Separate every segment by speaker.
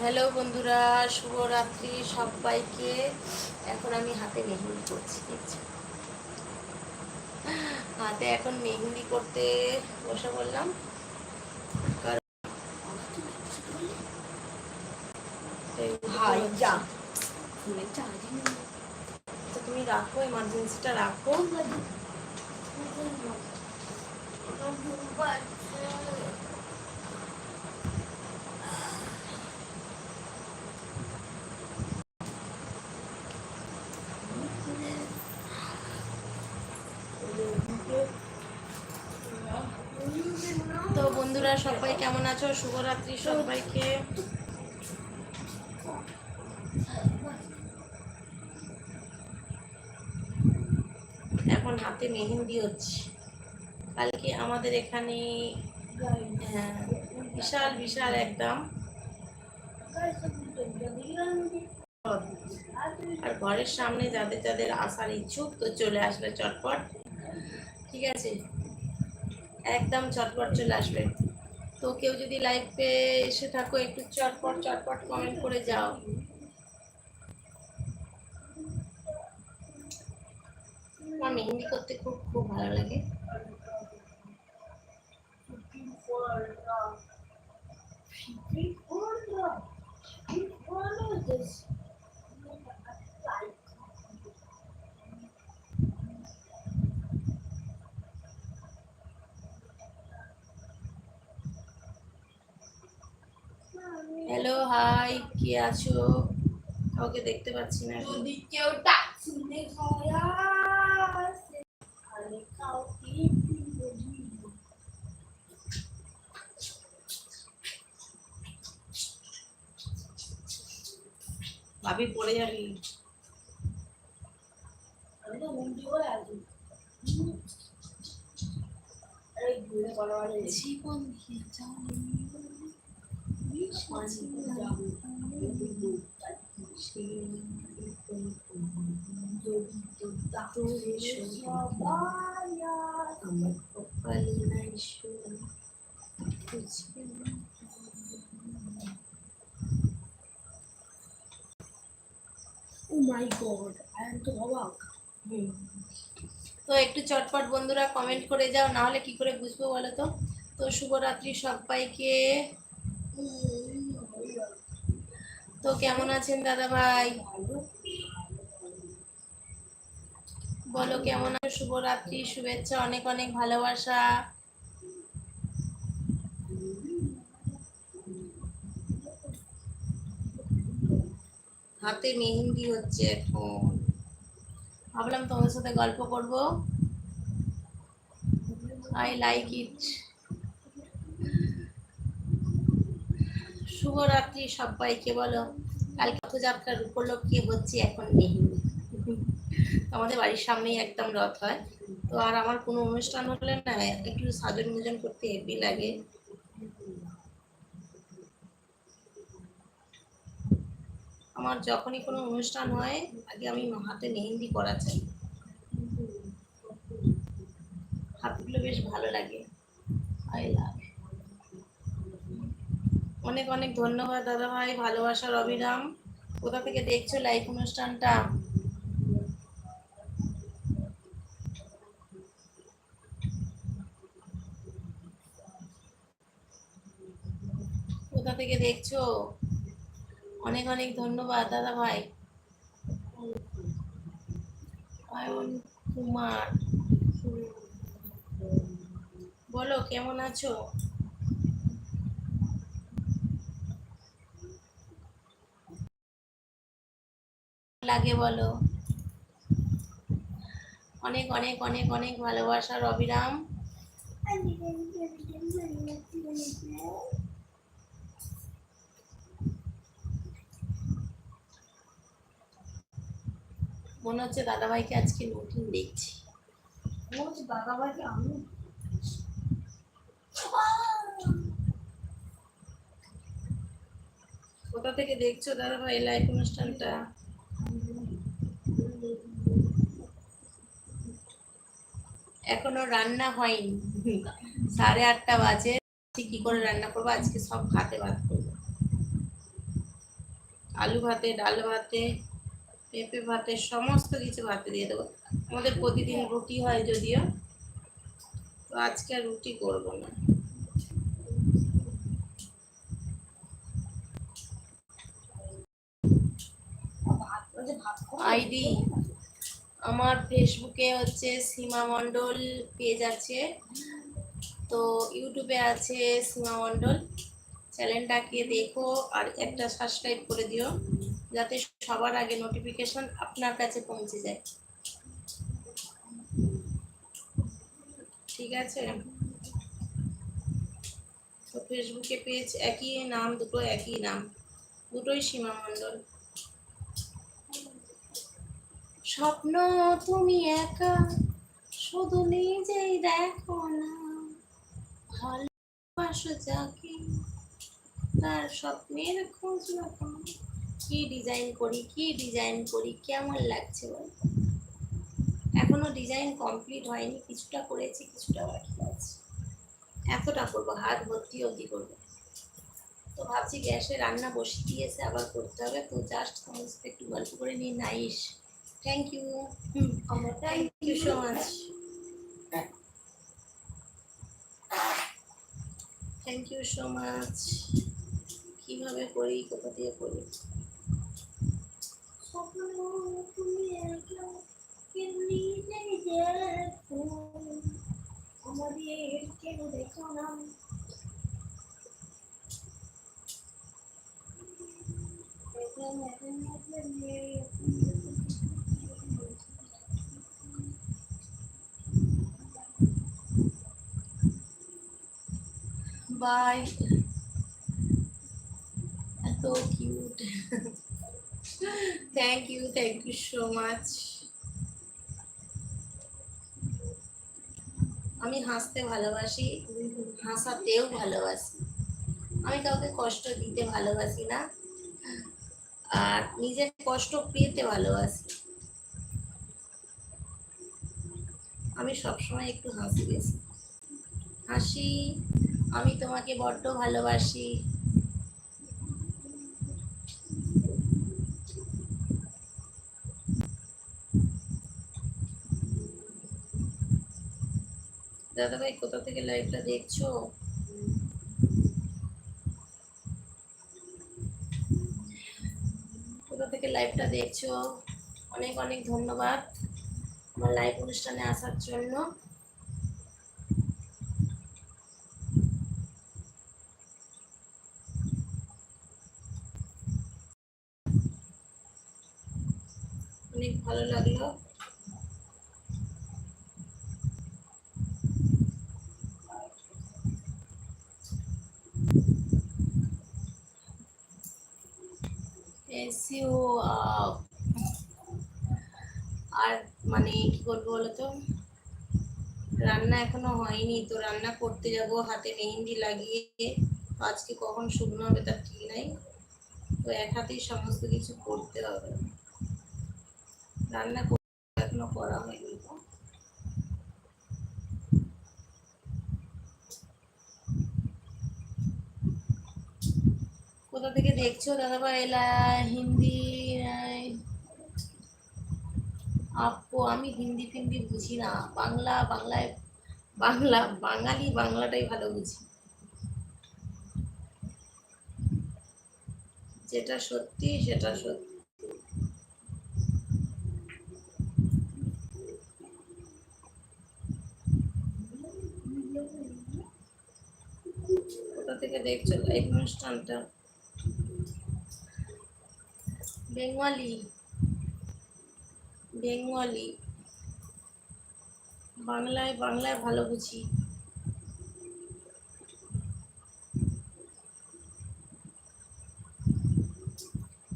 Speaker 1: Hello বন্ধুরা শুভরাত্রি সবাইকে। এখন আমি হাতে মেহেন্দি করছি হাতে এখন মেহেন্দি করতে বসে বললাম তো তুমি রাখো এমার্জেন্সিটা রাখো তো বন্ধুরা সবাই কেমন আছো? শুভরাত্রি সবাইকে। এখন হাতে মেহেন্দি হচ্ছে। কালকে আমাদের এখানে হ্যাঁ, বিশাল বিশাল একদম। আর ঘরের সামনে যাদের যাদের আসার ইচ্ছুক তো চলে আসবে চটপট। ঠিক আছে? একদম চটপট চলে আসবে। তো কেউ যদি লাইভে এসে থাকো, একটু চটপট চটপট কমেন্ট করে যাও। আমার মেহেন্দি করতে খুব খুব ভালো লাগে। হাই কে আছো? কাউকে দেখতে পাচ্ছি না
Speaker 2: যদি কেউ ডাক শুনে আসে, তাহলে কাউকে বলি। না।
Speaker 1: ভাবি পড়ে যাবি।
Speaker 2: আমি তো করে
Speaker 1: জীবন
Speaker 2: তো
Speaker 1: তো একটু চটপট বন্ধুরা কমেন্ট করে যাও না হলে কি করে বুঝব বলো তো? তো শুভরাত্রি সবাইকে। তো কেমন আছেন দাদা ভাই? বলো, কেমন আছো? শুভরাত্রি শুভেচ্ছা, অনেক অনেক ভালোবাসা। হাতে মেহেন্দি হচ্ছে এখন। ভাবলাম তোমার সাথে গল্প করব। আই লাইক ইট শুভরাত্রি সবাইকে বলো। কাল রথযাত্রার উপলক্ষে হচ্ছে এখন মেহেন্দি। আমাদের বাড়ির সামনেই একদম রথ হয়। তো আর আমার কোনো অনুষ্ঠান হলে না, একটু সাজন গুজন করতে হেভি লাগে। আমার যখনই কোনো অনুষ্ঠান হয়, আগে আমি হাতে মেহেন্দি করা চাই হাতগুলো বেশ ভালো লাগে। I love. অনেক অনেক ধন্যবাদ দাদা ভাই, ভালোবাসার অবিরাম। কোথা থেকে দেখছ লাইভ অনুষ্ঠানটা? কোথা থেকে দেখছ? অনেক অনেক ধন্যবাদ দাদা ভাই। অয়ন কুমার। বলো, কেমন আছো? লাগে বলো? অনেক অনেক অনেক অনেক ভালোবাসার অবিরাম। মনে হচ্ছে দাদাভাইকে আজকে নতুন দেখছি।
Speaker 2: দাদা ভাইকে আমি
Speaker 1: কোথা থেকে দেখছ দাদাভাই লাইভ অনুষ্ঠানটা? এখনও রান্না হয়নি। সাড়ে আটটা বাজে। কি করে রান্না করব? আজকে সব ভাতে ভাত করব। আলু ভাতে, ডাল ভাতে, পেঁপে ভাতে, সমস্ত কিছু ভাতে দিয়ে দেবো। আমাদের প্রতিদিন রুটি হয় যদিও, তো আজকে রুটি করব না
Speaker 2: ভাত বলতে ভাত খাব?
Speaker 1: আইডি। আমার ফেসবুকে হচ্ছে সীমা মণ্ডল পেজ আছে। তো ইউটিউবে আছে সীমা মণ্ডল। চ্যানেলটাকে দেখো আর একটা সাবস্ক্রাইব করে দিও, যাতে সবার আগে নোটিফিকেশন আপনার কাছে পৌঁছে যায়। ঠিক আছে? তো ফেসবুকে পেজ একই নাম, দুটো একই নাম। দুটোই সীমা মণ্ডল। স্বপ্ন তুমি একা, শুধু নিজেই দেখো না। ভালোবাসো যাকে, তার স্বপ্নের খোঁজ রাখো। কি ডিজাইন করি, কি ডিজাইন করি, কেমন লাগছে বল? এখনও ডিজাইন কমপ্লিট হয়নি, কিছুটা করেছি, কিছুটা বাকি আছে। এতটা করব, হাত ভর্তি অবধি করব। তো ভাবছি গ্যাসে রান্না বসিয়ে দিয়েছে, আবার করতে হবে। তো জাস্ট সমস্ত একটু গল্প করে নিই, নাইস। থ্যাংক ইউ
Speaker 2: আমরা
Speaker 1: thank you so much thank you so much কীভাবে করি কোথা দিয়ে করি?
Speaker 2: স্বপ্ন তুমি একা কেন নিজেই দেখো আমাদের কেন দেখো না
Speaker 1: বাই এত cute thank you thank you so much আমি হাসতে ভালোবাসি হাসাতেও ভালোবাসি। আমি কাউকে কষ্ট দিতে ভালোবাসি না, আর নিজের কষ্ট পেতে ভালোবাসি। আমি সবসময় একটু হাসি বেশি। হাসি। আমি তোমাকে বড্ড ভালোবাসি। দাদা ভাই কোথা থেকে লাইভটা দেখছ? কোথা থেকে লাইভটা দেখছ? অনেক অনেক ধন্যবাদ আমার লাইভ অনুষ্ঠানে আসার জন্য অনেক ভালো লাগল এসিও আর মানে কি করব বলতো? রান্না এখনও হয়নি, তো রান্না করতে যাব, হাতে মেহেন্দি লাগিয়ে। আজকে কখন শুকনো হবে তার ঠিক নাই। তো এক হাতেই সমস্ত কিছু করতে হবে। রান্না করতে এখনও করা হয়নি তো কোথা থেকে দেখছ দাদা ভাই এলা হিন্দি আহ, আপু আমি হিন্দি ফিন্দি বুঝি না। বাংলা বাংলায় বাংলা বাঙালি বাংলাটাই ভালো বুঝি। যেটা সত্যি সেটা সত্যি। কোথা থেকে দেখছ লাইভ অনুষ্ঠানটা? বেঙ্গলি বেঙ্গলি। বাংলায় বাংলায় ভালো বুঝি।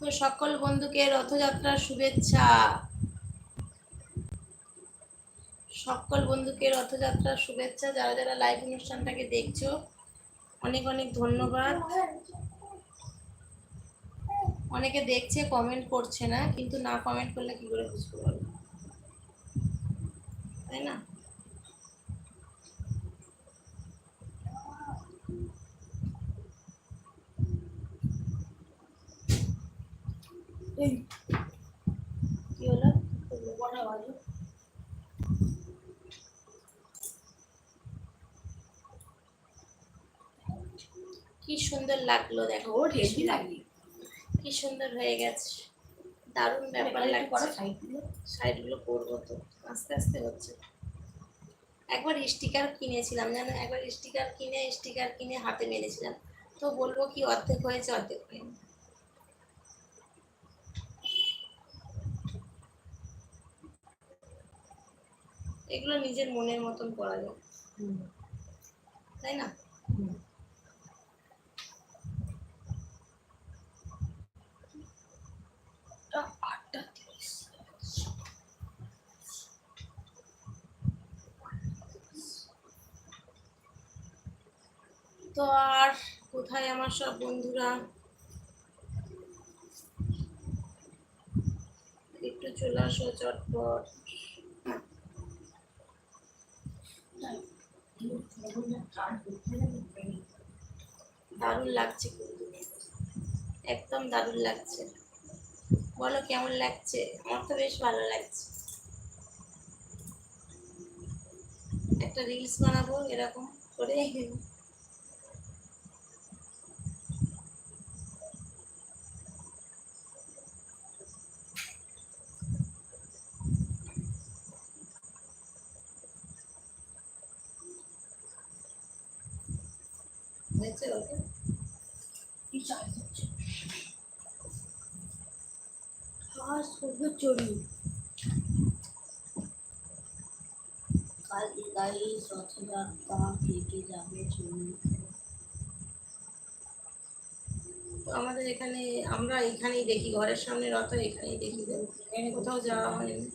Speaker 1: তো সকল বন্ধুকে রথযাত্রার শুভেচ্ছা। সকল বন্ধুকে রথযাত্রার শুভেচ্ছা। যারা যারা লাইভ অনুষ্ঠানটাকে দেখছ, অনেক অনেক ধন্যবাদ। অনেকে দেখছে কমেন্ট করছে না কিন্তু না কমেন্ট করলে কি করে বুঝতে পারব? তাই না? কি সুন্দর লাগল দেখো
Speaker 2: ও ঢেসি লাগলি।
Speaker 1: কি সুন্দর হয়ে গেছে। দারুণ ব্যাপার লাগছে। সাইডগুলো। করব তো আস্তে আস্তে হচ্ছে। একবার স্টিকার কিনেছিলাম জানো? একবার স্টিকার কিনে স্টিকার কিনে হাতে মেরেছিলাম তো বলব কি অর্ধেক হয়েছে অর্ধেক হয়নি। এগুলো নিজের মনের মতন করা যায়। তাই না
Speaker 2: আটটা তিরিশ
Speaker 1: তো আর কোথায় আমার সব বন্ধুরা। একটু চলে আসো চটপট। দারুণ লাগছে একদম দারুণ লাগছে। বলো কেমন লাগছে? আমার তো বেশ ভালো লাগছে। একটা রিলস বানাবো এরকম করে। দেখছ ওকে?
Speaker 2: আর চড়ি কাল রথযাত্রা থেকে যাবে চড়ি
Speaker 1: আমাদের এখানে আমরা এখানেই দেখি ঘরের সামনে রথ এখানেই দেখি। এখানে কোথাও যাওয়া হয়নি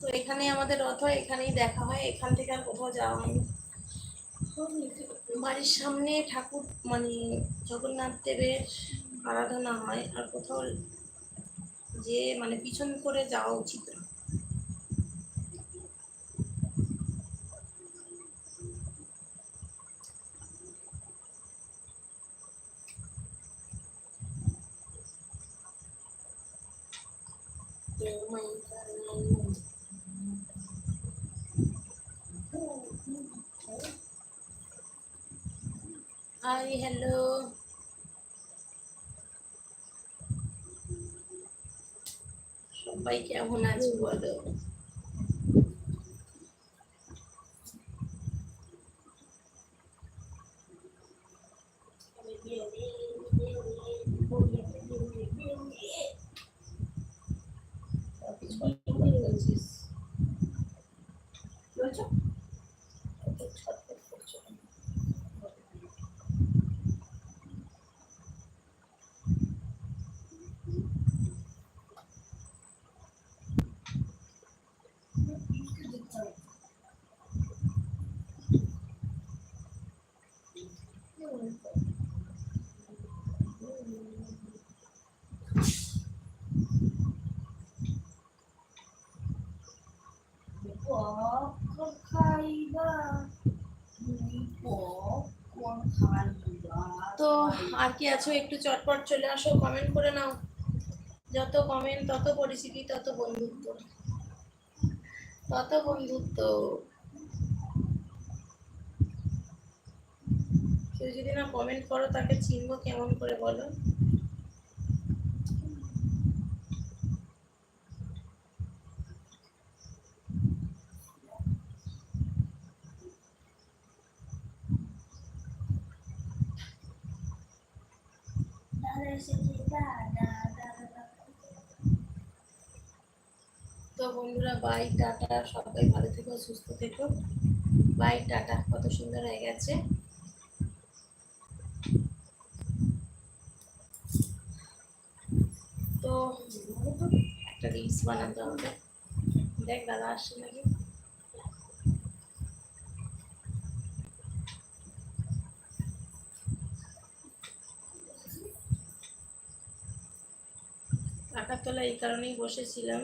Speaker 1: তো এখানে আমাদের রথ হয়, এখানেই দেখা হয়। এখান থেকে আর কোথাও যাওয়া হয়নি। বাড়ির সামনে ঠাকুর মানে জগন্নাথ দেবের আরাধনা হয় আর কোথাও যে মানে পিছন করে যাওয়া উচিত না। হাই হ্যালো সবাই কেমন আছে বলো ছটফট করছ কেন?
Speaker 2: পকন খাইবা তুমি পকন খাইবা
Speaker 1: তো আর কি আছো? একটু চটপট চলে আসো কমেন্ট করে নাও। যত কমেন্ট তত পরিচিতি, তত বন্ধুত্ব। তত বন্ধুত্ব। কেউ যদি না কমেন্ট করো, তাকে চিনবো কেমন করে বলো
Speaker 2: দাদা এসেছে দাদা দাদা দাদা
Speaker 1: তো বন্ধুরা বাই টাটা। সবাই ভালো থেকো, সুস্থ থেকো। Bye tata. কত সুন্দর হয়ে গেছে। তো, একটা রিলস বানাতে হবে। দেখ, দাদা আসছে নাকি? টাকার এই কারণেই বসেছিলাম।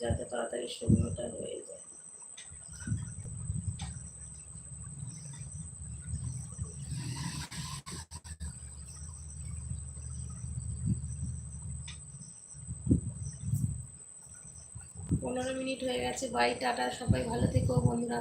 Speaker 1: যাতে তাড়াতাড়ি শুকনোটা রয়ে যায়। পনেরো মিনিট হয়ে গেছে। Bye, tata. সবাই ভালো থেকো বন্ধুরা।